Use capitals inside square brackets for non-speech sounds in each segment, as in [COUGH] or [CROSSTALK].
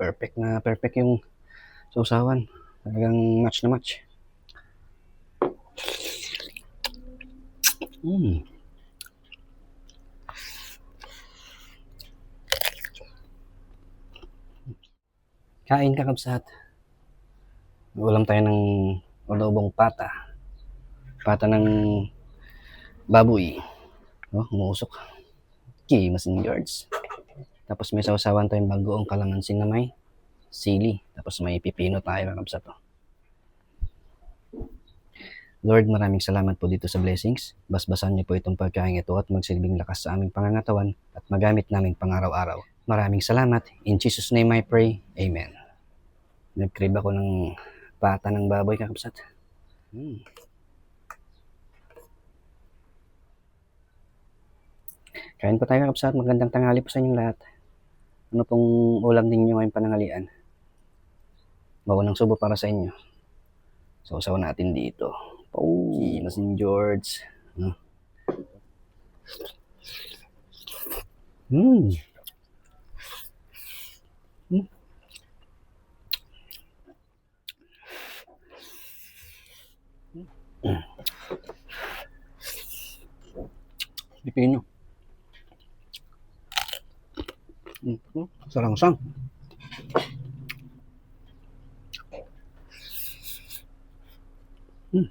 perfect na perfect yung sausawan. Talagang match na match. Mm. Kain ka kabsat. Ulam tayo ng adobong pata. Pata ng baboy. Oh, umuusok. Okay, masin yards. Tapos may sausawan tayong bagoong kalamansi na may sili. Tapos may pipino tayo kakabsat. Oh. Lord, maraming salamat po dito sa blessings. Basbasan niyo po itong pagkain ito at magsilbing lakas sa aming pangangatawan at magamit namin pang-araw-araw. Maraming salamat. In Jesus' name I pray. Amen. Nag-crave ako ng pata ng baboy kakabsat. Hmm. Kain po tayo kakabsat. Magandang tanghali po sa inyong lahat. Ano pong ulam ninyo ngayong panangalian? Maunang subo para sa inyo. Sausaw natin dito. Oh, Masin George. Hmm. Hmm. Hmm. Hmm. Pipino. Hmm. Sarang-sang. Hmm.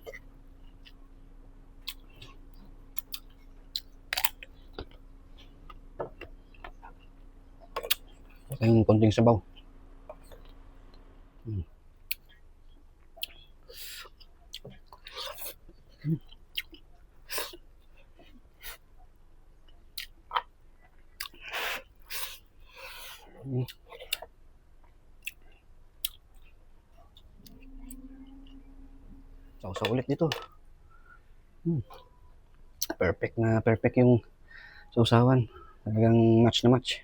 Ito yung konting sabaw. Hmm. Hmm. Sausaw ulit dito. Hmm. Perfect na perfect yung sausawan. Talagang match na match.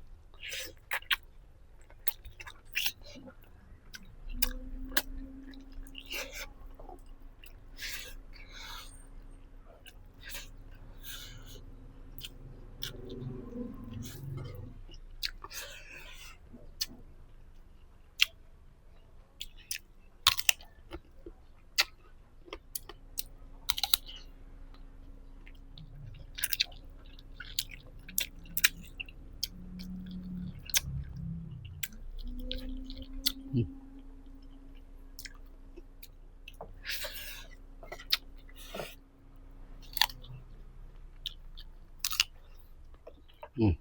Hmm. Hmm.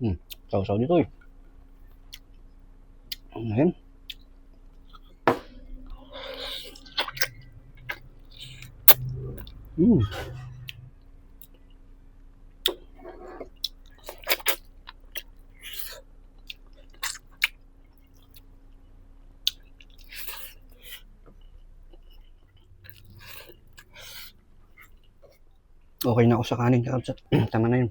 Hmm. Sausaw dito eh. Ayan. Hmm. Okay na ako sa kanin. [CLEARS THROAT] Tama na yun.